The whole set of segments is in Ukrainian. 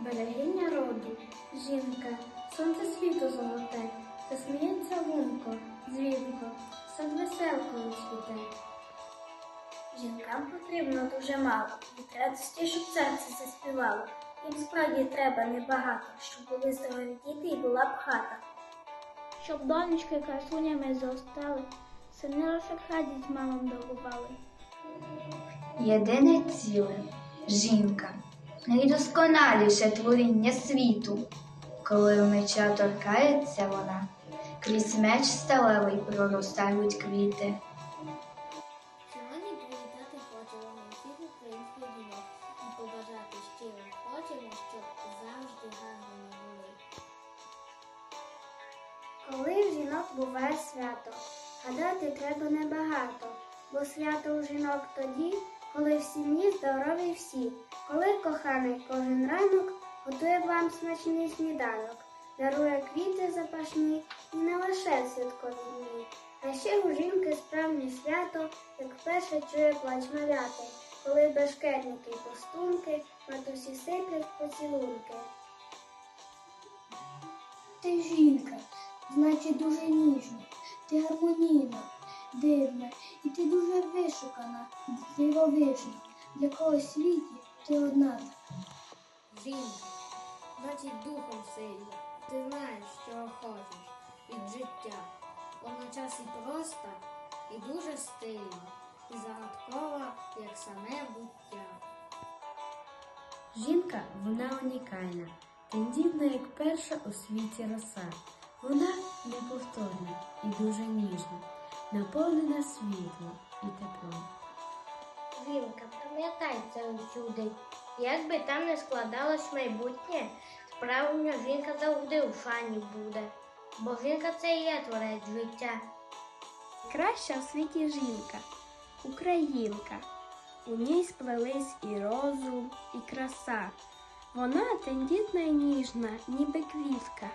берегиня роду, жінка, сонце світу золоте, засміється лунко, дзвінко, сад веселкою цвіте. Жінкам потрібно дуже мало, від радості, щоб серце заспівало. Їм справді треба небагато, щоб були здорові діти і була б хата. Щоб донечки красунями зростали, сини лише хадіть мамам дарували. Єдине ціле жінка, найдосконаліше творіння світу. Коли у меча торкається вона, крізь меч сталевий проростають квіти. Сьогодні привітати хочемо всіх українських жінок і побажати щиро хочемо, щоб завжди гарними були. Коли в жінок буває свято, гадати треба небагато, бо свято у жінок тоді, коли в сім'ї здорові всі, коли коханий кожен ранок готує вам смачний сніданок, дарує квіти запашні і не лише святкові дні. А ще у жінки справжнє свято, як вперше чує плач маляти, коли бешкетники й пустунки матусі сиплять поцілунки. Ти жінка, значить дуже ніжна, ти гармонійна, дивна, і ти дуже вишукана, дивовижна. Для когось світі ти одна. Жінка, значить духом сильна, ти знаєш, чого хочеш від життя. Водночас і проста, і дуже стильна, і загадкова, як саме буття. Жінка вона унікальна, тендітна, як перша у світі роса. Вона неповторна і дуже ніжна, наповнена світлом і теплом. Жінка, пам'ятай це усюди. Як би там не складалось майбутнє, справжня жінка завжди у шані буде. Бо жінка це і є творець життя. Краща в світі жінка, українка. У ній сплелись і розум, і краса. Вона тендітна і ніжна, ніби квітка,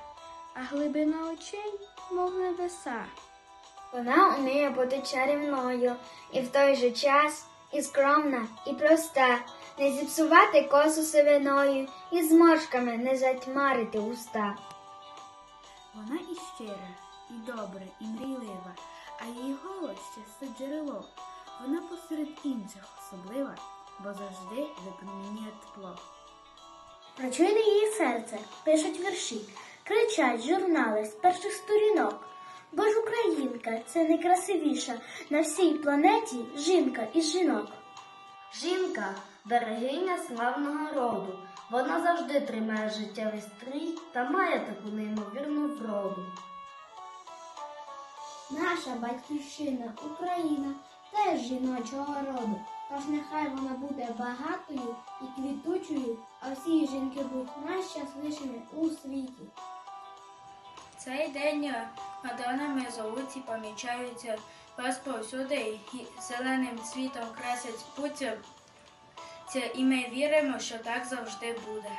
а глибина очей, мов небеса. Вона вміє бути чарівною і в той же час і скромна, і проста, не зіпсувати косу сивиною, і зморшками не затьмарити уста. Вона і щира, і добра, і мрійлива, а її голос часто джерело. Вона посеред інших особлива, бо завжди випромінює тепло. Прочуйте її серце, пишуть вірші, кричать журнали з перших сторінок. Бо ж українка це найкрасивіша на всій планеті жінка із жінок. Жінка берегиня славного роду. Вона завжди тримає життєвий стрій та має таку неймовірну вроду. Наша батьківщина Україна теж жіночого роду. Тож нехай вона буде багатою і квітучою, а всі жінки будуть найщасливішими у світі. Цей день е, мадонами золоті помічаються вас повсюди і зеленим цвітом красять путь. І ми віримо, що так завжди буде.